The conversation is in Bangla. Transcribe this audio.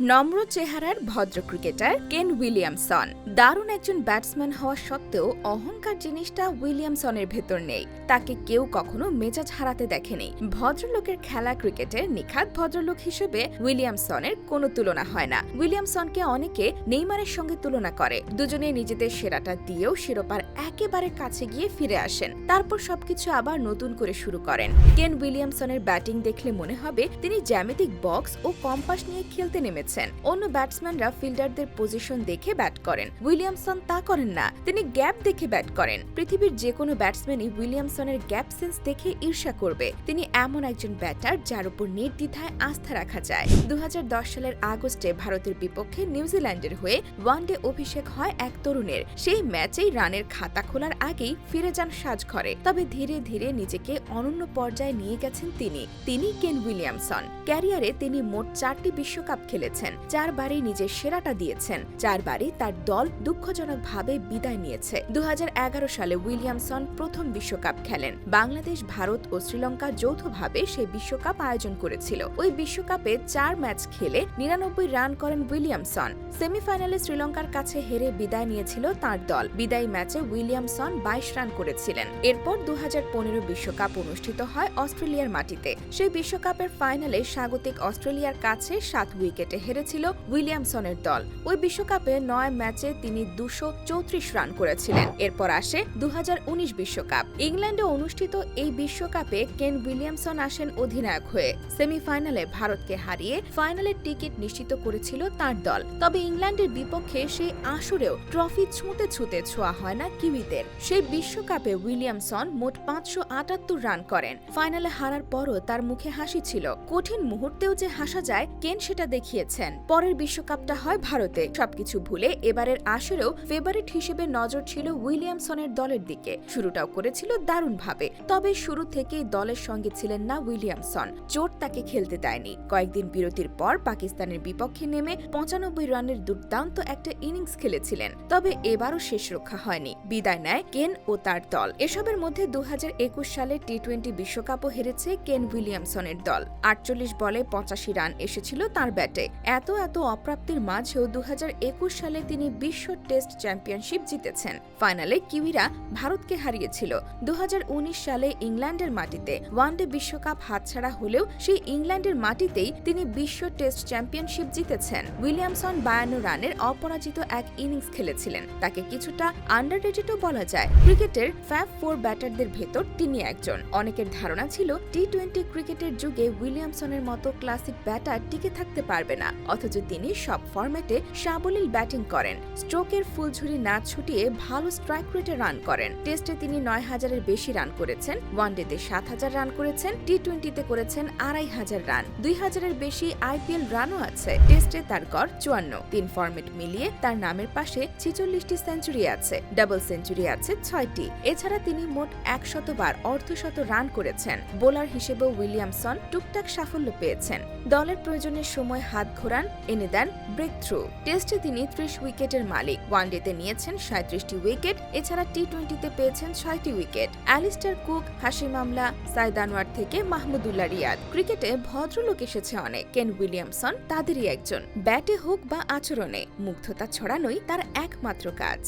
নম্র চেহারার ভদ্র ক্রিকেটার কেন উইলিয়ামসন। দারুণ একজন ব্যাটসম্যান হওয়া সত্ত্বেও অহংকার জিনিসটা উইলিয়ামসনের ভেতর নেই। তাকে কেউ কখনো মেজাজ হারাতে দেখেনি। ভদ্রলোকের খেলা ক্রিকেটের নিখাত ভদ্রলোক হিসেবে উইলিয়ামসনের কোনো তুলনা হয় না। উইলিয়ামসনকে অনেকে নেইমারের সঙ্গে তুলনা করে। দুজনে নিজেদের সেরাটা দিয়েও শিরোপার একেবারে কাছে গিয়ে ফিরে আসেন। তারপর সবকিছু আবার নতুন করে শুরু করেন। কেন উইলিয়ামসনের ব্যাটিং দেখলে মনে হবে তিনি জ্যামিতিক বক্স ও কম্পাস নিয়ে খেলতে নেমেছেন। অন্য ব্যাটসম্যানরা ফিল্ডারদের পজিশন দেখে ব্যাট করেন। উইলিয়ামসন তা করেন না, তিনি গ্যাপ দেখে ব্যাট করেন। পৃথিবীর যে কোনো ব্যাটসম্যানই উইলিয়ামসনের গ্যাপ সেন্স দেখে ঈর্ষা করবে। তিনি এমন একজন ব্যাটার যার উপর নির্দ্বিধায় আস্থা রাখা যায়। দু সালের আগস্টে ভারতের বিপক্ষে নিউজিল্যান্ডের হয়ে ওয়ানডে অভিষেক হয় এক তরুণের। সেই ম্যাচেই রানের খাতা খোলার আগেই ফিরে যান সাজঘরে। তবে ধীরে ধীরে নিজেকে অনন্য পর্যায়ে নিয়ে গেছেন তিনি। তিনি কেন উইলিয়ামসন। ক্যারিয়ারে তিনি মোট চারটি বিশ্বকাপ খেলেছেন। চারবারই নিজের সেরাটা দিয়েছেন। চারবারই তার দল দুঃখজনকভাবে বিদায় নিয়েছে। দু সালে উইলিয়ামসন প্রথম বিশ্বকাপ খেলেন। বাংলাদেশ, ভারত ও শ্রীলঙ্কা যৌথভাবে সেই বিশ্বকাপ আয়োজন করেছিল। ওই বিশ্বকাপে চার ম্যাচ খেলে নিরানব্বই রান করেন উইলিয়ামসন। সেমিফাইনালে শ্রীলঙ্কার কাছে হেরে বিদায় নিয়েছিল তার দল। বিদায়ী ম্যাচে উইলিয়ামসন বাইশ রান করেছিলেন। এরপর দু বিশ্বকাপ অনুষ্ঠিত হয় অস্ট্রেলিয়ার মাটিতে। সেই বিশ্বকাপের ফাইনালে স্বাগতিক অস্ট্রেলিয়ার কাছে সাত উইকেটে হেরেছিল উইলিয়ামসনের দল। ওই বিশ্বকাপে নয় ম্যাচে তিনি দুশো চৌত্রিশ রান করেছিলেন। এরপর আসে দু বিশ্বকাপ। ইংল্যান্ডে অনুষ্ঠিত এই বিশ্বকাপে কেন উইলিয়ামসন আসেন অধিনায়ক হয়ে। সেমিফাইনালে ভারতকে হারিয়ে ফাইনালের টিকিট নিশ্চিত করেছিল তার দল। তবে ইংল্যান্ডের বিপক্ষে সেই আসরেও ট্রফি ছুঁতে ছুঁতে ছোঁয়া হয় না কিউইদের। সেই বিশ্বকাপে উইলিয়ামসন মোট পাঁচশো আটাত্তর রান করেন। ফাইনালে হারার পরও তার মুখে হাসি ছিল। কঠিন মুহূর্তেও যে হাসা যায়, কেন সেটা দেখিয়েছেন পরের বিশ্বকাপটা হয় ভারতে। সবকিছু ভুলে এবারের আসরেও ফেভারিট হিসেবে নজর ছিল উইলিয়ামসনের দলের দিকে। শুরুটাও করেছিল দারুণভাবে। তবে শুরু থেকেই দলের সঙ্গে ছিলেন না উইলিয়ামসন। চোট তাকে খেলতে দেয়নি। কয়েকদিন বিরতির পর পাকিস্তানের বিপক্ষে নেমে পঁচানব্বই রানের দুর্দান্ত একটা ইনিংস খেলেছিলেন। তবে এবারও শেষ রক্ষা হয়নি। বিদায় নেয় কেন ও তার দল। এসবের মধ্যে দু হাজার একুশ সালে টি টোয়েন্টি বিশ্বকাপও হেরেছে কেন উইলিয়ামসনের দল। আটচল্লিশ বলে পঁচাশি রান এসেছিল তার ব্যাটে। এত এত অপ্রাপ্তির মাঝেও দু হাজার একুশ সালে তিনি বিশ্ব টেস্ট চ্যাম্পিয়নশিপ জিতেছেন। ফাইনালে কিউইরা ভারতকে হারিয়েছিল। দু হাজার উনিশ সালে ইংল্যান্ডের মাটিতে ওয়ানডে বিশ্বকাপ হাতছাড়া হলেও সেই ইংল্যান্ডের মাটিতেই তিনি বিশ্ব টেস্ট চ্যাম্পিয়নশিপ জিতেছেন। উইলিয়ামসন বায়ান্ন রানের অপরাজিত এক ইনিংস খেলেছিলেন। তাকে কিছুটা আন্ডাররেটেডও বলা যায়। ক্রিকেটের ফ্যাব ফোর ব্যাটারদের ভেতর তিনি একজন। অনেকের ধারণা ছিল টি টোয়েন্টি ক্রিকেটের যুগে উইলিয়ামসনের মতো ক্লাসিক ব্যাটার টিকে থাকতে পারবে না। অথচ তিনি সব ফরম্যাটে সাবলীল ব্যাটিং করেন। স্ট্রোকের ফুলঝুরি না ছুটিয়ে ভালো স্ট্রাইক রেটে রান করেন। টেস্টে তিনি নয় হাজারের বেশি রান করেছেন ওয়ানডেতে সাত হাজার রান করেছেন টি টোয়েন্টিতে করেছেন আড়াই হাজার রান দুই হাজারের বেশি আইপিএল রানও আছে টেস্টে তার গড় চুয়ান্ন। তিন ফরম্যাট মিলিয়ে তার নামের পাশে ছিচল্লিশটি সেঞ্চুরি আছে ডাবল সেঞ্চুরি আছে ছয়টি। এছাড়া তিনি মোট একশতবার অর্ধশত রান করেছেন। বোলার হিসেবে উইলিয়ামসন টুকটাক সাফল্য পেয়েছেন। দলের প্রয়োজনের সময় হাত ঘোরান এনে দেন ব্রেক থ্রু টেস্টে তিনি ত্রিশ উইকেটের মালিক। ওয়ানডেতে নিয়েছেন সাঁত্রিশটি উইকেট, এছাড়া টি টোয়েন্টিতে পেয়েছেন ছয়টি উইকেট। অ্যালিস্টার কুক হাসিম মামলা, সাইদ আনোয়ার থেকে মাহমুদুল্লাহ রিয়াদ। ক্রিকেটে ভদ্রলোক এসেছে অনেক। কেন উইলিয়ামসন তাদেরই একজন। ব্যাটে হোক বা আচরণে, মুগ্ধতা ছড়ানোই তার একমাত্র কাজ।